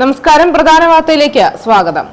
നമസ്കാരം. പ്രധാന വാർത്തയിലേക്ക് സ്വാഗതം.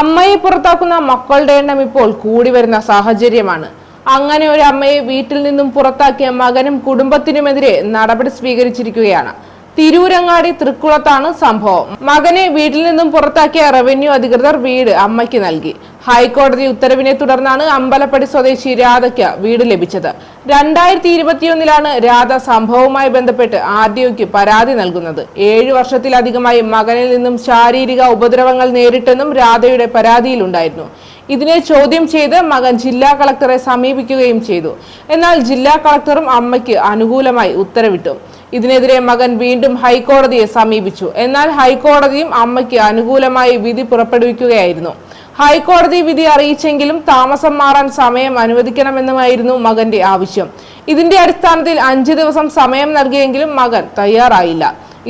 അമ്മയെ പുറത്താക്കുന്ന മക്കളുടെ എണ്ണം ഇപ്പോൾ കൂടി വരുന്ന സാഹചര്യമാണ്. അങ്ങനെ ഒരു അമ്മയെ വീട്ടിൽ നിന്നും പുറത്താക്കിയ മകനും കുടുംബത്തിനുമെതിരെ നടപടി സ്വീകരിച്ചിരിക്കുകയാണ്. തിരൂരങ്ങാടി തൃക്കുളത്താണ് സംഭവം. മകനെ വീട്ടിൽ നിന്നും പുറത്താക്കിയ റവന്യൂ അധികൃതർ വീട് അമ്മയ്ക്ക് നൽകി. ഹൈക്കോടതി ഉത്തരവിനെ തുടർന്നാണ് അമ്പലപ്പടി സ്വദേശി രാധയ്ക്ക് വീട് ലഭിച്ചത്. രണ്ടായിരത്തി ഇരുപത്തിയൊന്നിലാണ് രാധ സംഭവവുമായി ബന്ധപ്പെട്ട് ആദ്യയ്ക്ക് പരാതി നൽകുന്നത്. ഏഴു വർഷത്തിലധികമായി മകനിൽ നിന്നും ശാരീരിക ഉപദ്രവങ്ങൾ നേരിട്ടെന്നും രാധയുടെ പരാതിയിലുണ്ടായിരുന്നു. ഇതിനെ ചോദ്യം ചെയ്ത് മകൻ ജില്ലാ കളക്ടറെ സമീപിക്കുകയും ചെയ്തു. എന്നാൽ ജില്ലാ കളക്ടറും അമ്മയ്ക്ക് അനുകൂലമായി ഉത്തരവിട്ടു. ഇതിനെതിരെ മകൻ വീണ്ടും ഹൈക്കോടതിയെ സമീപിച്ചു. എന്നാൽ ഹൈക്കോടതിയും അമ്മയ്ക്ക് അനുകൂലമായി വിധി പുറപ്പെടുവിക്കുകയായിരുന്നു. ഹൈക്കോടതി വിധി അറിയിച്ചെങ്കിലും താമസം മാറാൻ സമയം അനുവദിക്കണമെന്നുമായിരുന്നു മകന്റെ ആവശ്യം. ഇതിന്റെ അടിസ്ഥാനത്തിൽ അഞ്ചു ദിവസം സമയം നൽകിയെങ്കിലും മകൻ തയ്യാറായില്ല.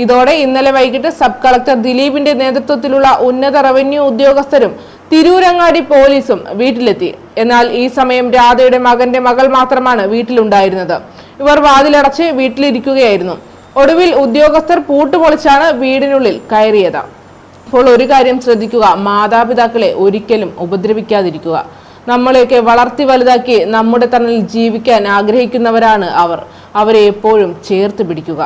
ഇതോടെ ഇന്നലെ വൈകിട്ട് സബ് കളക്ടർ ദിലീപിന്റെ നേതൃത്വത്തിലുള്ള ഉന്നത റവന്യൂ ഉദ്യോഗസ്ഥരും തിരൂരങ്ങാടി പോലീസും വീട്ടിലെത്തി. എന്നാൽ ഈ സമയം രാധയുടെ മകന്റെ മകൾ മാത്രമാണ് വീട്ടിലുണ്ടായിരുന്നത്. ഇവർ വാതിലടച്ച് വീട്ടിലിരിക്കുകയായിരുന്നു. ഒടുവിൽ ഉദ്യോഗസ്ഥർ പൂട്ടുപൊളിച്ചാണ് വീടിനുള്ളിൽ കയറിയത്. അപ്പോൾ ഒരു കാര്യം ശ്രദ്ധിക്കുക മാതാപിതാക്കളെ ഒരിക്കലും ഉപദ്രവിക്കാതിരിക്കുക. നമ്മളെയൊക്കെ വളർത്തി വലുതാക്കി നമ്മുടെ തണലിൽ ജീവിക്കാൻ ആഗ്രഹിക്കുന്നവരാണ് അവർ. അവരെ എപ്പോഴും ചേർത്ത് പിടിക്കുക.